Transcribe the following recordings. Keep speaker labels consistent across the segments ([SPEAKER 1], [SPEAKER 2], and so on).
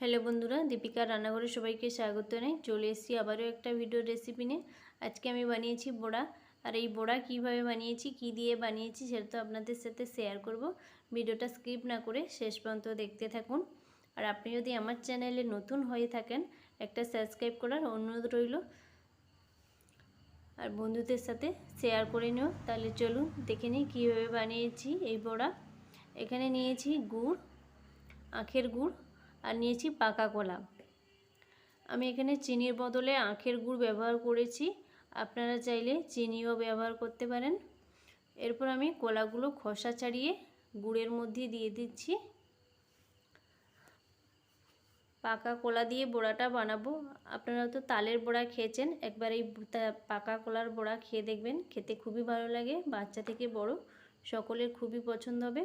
[SPEAKER 1] Hello বন্ধুরা দীপিকা রান্নাঘরে সবাইকে স্বাগত জানাই। চলে এসেছি আবারও একটা ভিডিও রেসিপি নিয়ে। আজকে আমি বানিয়েছি বড়া। আর এই বড়া কীভাবে বানিয়েছি, কি দিয়ে বানিয়েছি সেটা তো আপনাদের সাথে শেয়ার করব। ভিডিওটা স্কিপ না করে শেষ পর্যন্ত দেখতে থাকুন। আর আপনি যদি আমার চ্যানেলে নতুন হয়ে থাকেন, একটা সাবস্ক্রাইব করার অনুরোধ রইল। আর বন্ধুদের সাথে শেয়ার করে নিও। তাহলে চলুন দেখে নিই কীভাবে বানিয়েছি এই বড়া। এখানে নিয়েছি গুড়, আখের গুড় আর নিয়েছি পাকা কলা। আমি এখানে চিনির বদলে আখের গুড় ব্যবহার করেছি। আপনারা চাইলে চিনিও ব্যবহার করতে পারেন। এরপর আমি কলাগুলো খসা ছাড়িয়ে গুড়ের মধ্যে দিয়ে দিচ্ছি। পাকা কলা দিয়ে বড়াটা বানাবো। আপনারা তো তালের বড়া খেয়েছেন, একবার এই পাকা কলার বড়া খেয়ে দেখবেন। খেতে খুবই ভালো লাগে, বাচ্চা থেকে বড়, সকলের খুবই পছন্দ হবে।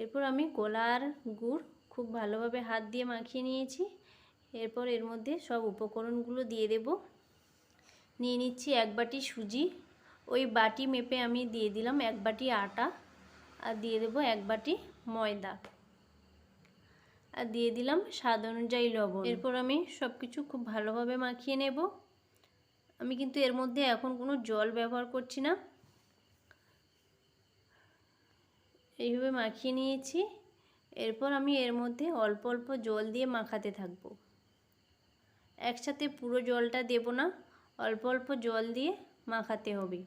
[SPEAKER 1] এরপর আমি কলা আর গুড় খুব ভালোভাবে হাত দিয়ে মাখিয়ে নিয়েছি। এরপর এর মধ্যে সব উপকরণগুলো দিয়ে দেব। নিয়ে নিচ্ছি এক বাটি সুজি। ওই বাটি মেপে আমি দিয়ে দিলাম এক বাটি আটা আর দিয়ে দেব এক বাটি ময়দা। আর দিয়ে দিলাম স্বাদ অনুযায়ী লবণ। এরপর আমি সব কিছু খুব ভালোভাবে মাখিয়ে নেব। আমি কিন্তু এর মধ্যে এখন কোনো জল ব্যবহার করছি না। এইভাবে মাখিয়ে নিয়েছি। এরপর আমি এর মধ্যে অল্প অল্প জল দিয়ে মাখাতে থাকব। একসাথে পুরো জলটা দেব না, অল্প অল্প জল দিয়ে মাখাতে হবে।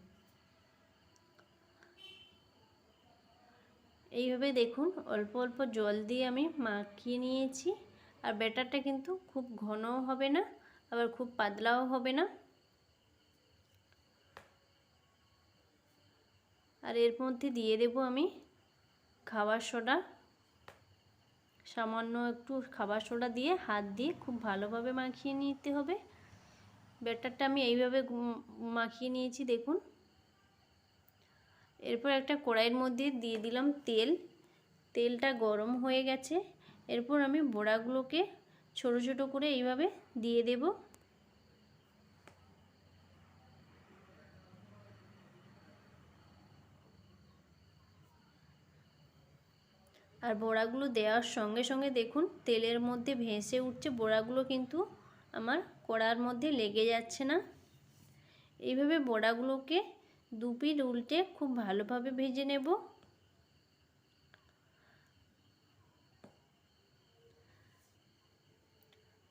[SPEAKER 1] এইভাবে দেখুন, অল্প অল্প জল দিয়ে আমি মাখিয়ে নিয়েছি। আর ব্যাটারটা কিন্তু খুব ঘনও হবে না, আবার খুব পাতলাও হবে না। আর এর মধ্যে দিয়ে দেব আমি খাবার সোডা। সামান্য একটু খাবার সোডা দিয়ে হাত দিয়ে খুব ভালোভাবে মাখিয়ে নিতে হবে। ব্যাটারটা আমি এইভাবে মাখিয়ে নিয়েছি, দেখুন। এরপর একটা কড়াইয়ের মধ্যে দিয়ে দিলাম তেল। তেলটা গরম হয়ে গেছে। এরপর আমি বড়াগুলোকে ছোট ছোট করে এইভাবে দিয়ে দেবো। আর বড়াগুলো দেওয়ার সঙ্গে সঙ্গে দেখুন, তেলের মধ্যে ভেসে উঠছে বড়াগুলো কিন্তু আমার কড়ার মধ্যে লেগে যাচ্ছে না। এইভাবে বড়াগুলোকে দু পিঠ উল্টে খুব ভালোভাবে ভেজে নেব।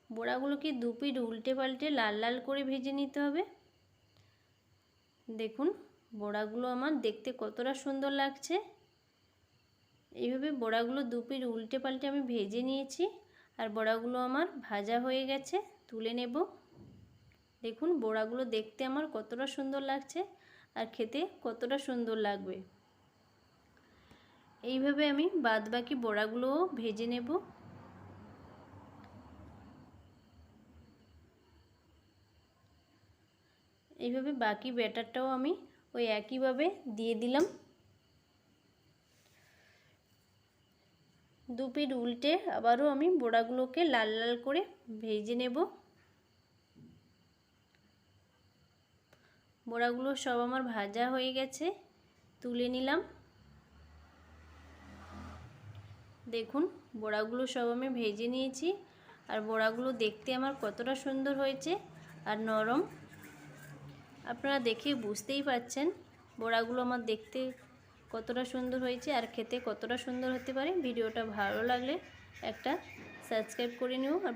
[SPEAKER 1] বড়াগুলোকে দু পিঠ উল্টে পাল্টে লাল লাল করে ভেজে নিতে হবে। দেখুন, বড়াগুলো আমার দেখতে কতটা সুন্দর লাগছে। এইভাবে বড়াগুলো দু পিঠ উল্টে পাল্টে আমি ভেজে নিয়েছি আর বড়াগুলো আমার ভাজা হয়ে গেছে, তুলে নেব। দেখুন বড়াগুলো দেখতে আমার কতটা সুন্দর লাগছে আর খেতে কতটা সুন্দর লাগবে। এইভাবে আমি বাদ বাকি বড়াগুলোও ভেজে নেব। এইভাবে বাকি ব্যাটারটাও আমি ওই একইভাবে দিয়ে দিলাম। দু পিঠ উল্টে আবারও আমি বড়াগুলোকে লাল লাল করে ভেজে নেব। বড়াগুলো সব আমার ভাজা হয়ে গেছে, তুলে নিলাম। দেখুন, বড়াগুলো সব আমি ভেজে নিয়েছি আর বড়াগুলো দেখতে আমার কতটা সুন্দর হয়েছে আর নরম। আপনারা দেখে বুঝতেই পাচ্ছেন বড়াগুলো আমার দেখতে কতটা সুন্দর হয়েছে আর খেতে কতটা সুন্দর হতে পারে, ভিডিওটা ভালো লাগলে একটা সাবস্ক্রাইব করে নিও আর